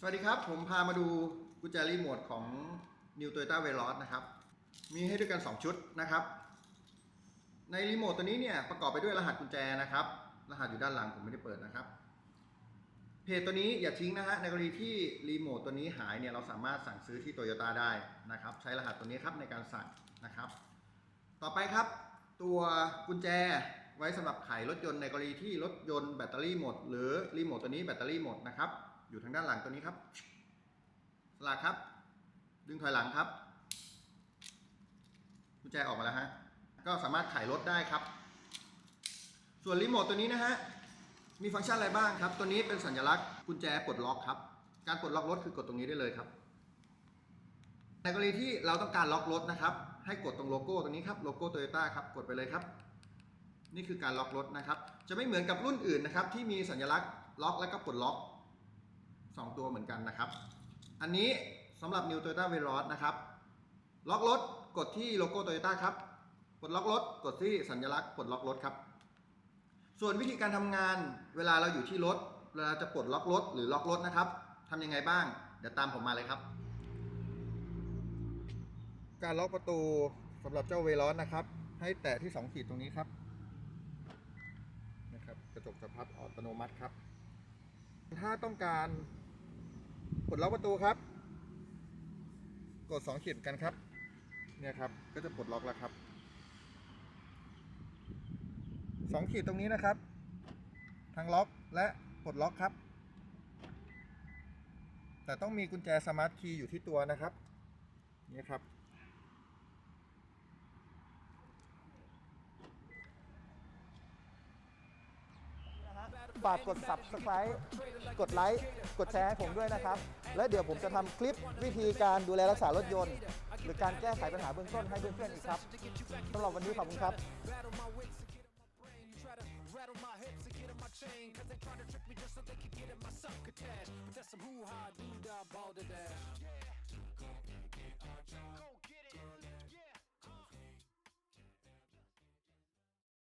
สวัสดีครับ ผมพามาดูกุญแจรีโมทของ New Toyota Veloz นะครับ มีให้ด้วยกัน 2 ชุดนะครับ ในรีโมทตัวนี้เนี่ยประกอบไปด้วยรหัสกุญแจนะครับ รหัสอยู่ด้านหลังผมไม่ได้เปิดนะครับ เพจตัวนี้อย่าทิ้งนะฮะในกรณีที่รีโมทตัวนี้หายเนี่ยเราสามารถสั่งซื้อที่โตโยต้าได้นะครับ ใช้รหัสตัวนี้ครับในการสั่งนะครับ ต่อไปครับ ตัวกุญแจไว้สำหรับไขรถยนต์ในกรณีที่รถยนต์แบตเตอรี่หมด หรือรีโมทตัวนี้แบตเตอรี่หมดนะครับ อยู่ทางด้านหลังตัวนี้ครับ สลักครับ ดึงถอยหลังครับกุญแจออกมาแล้วฮะ ก็สามารถไขรถได้ครับ ส่วนรีโมทตัวนี้นะฮะ มีฟังก์ชันอะไรบ้างครับ ตัวนี้เป็นสัญลักษณ์กุญแจปลดล็อกครับ การปลดล็อกรถคือกดตรงนี้ได้เลยครับในกรณีที่เราต้องการล็อกรถนะครับ ให้กดตรงโลโก้ตรงนี้ครับโลโก้โตโยต้าครับกดไปเลยครับ นี่คือการล็อกรถนะครับ จะไม่เหมือนกับรุ่นอื่นนะครับ ที่มีสัญลักษณ์ล็อกและก็ปลดล็อก 2 ตัวเหมือนกันนะครับ อันนี้สำหรับ New Toyota Veloz นะครับ ล็อกรถกดที่โลโก้โตโยต้าครับ ปลดล็อกรถกดที่สัญลักษณ์ปลดล็อกรถครับ ส่วนวิธีการทำงานเวลาเราอยู่ที่รถเวลาจะปลดล็อกรถหรือล็อกรถนะครับทำยังไงบ้าง เดี๋ยวตามผมมาเลยครับ การล็อกประตูสำหรับเจ้าเวลอนนะครับ ให้แตะที่2ขีดตรงนี้ครับนะครับ กระจกจะพับอัตโนมัติครับ ถ้าต้องการ ปลดล็อกประตูครับ กด2ขีดกันครับ เนี่ยครับ ก็จะปลดล็อกแล้วครับ2ขีดตรงนี้นะครับทางล็อกและปลดล็อกครับ แต่ต้องมีกุญแจสมาร์ทคีย์อยู่ที่ตัวนะครับ นี่ครับ ฝากกด subscribe กดไลค์ กดแชร์ให้ผมด้วยนะครับ และเดี๋ยวผมจะทำคลิปวิธีการดูแลรักษารถยนต์ หรือการแก้ไขปัญหาเบื้องต้นให้เพื่อนๆอีกครับสำหรับวันนี้ขอบคุณครับ Rattle my hips to get in my chain, cause they try to trick me just so they can get in my sucker cash. But that's some hoo ha doo-dah, ball to dash.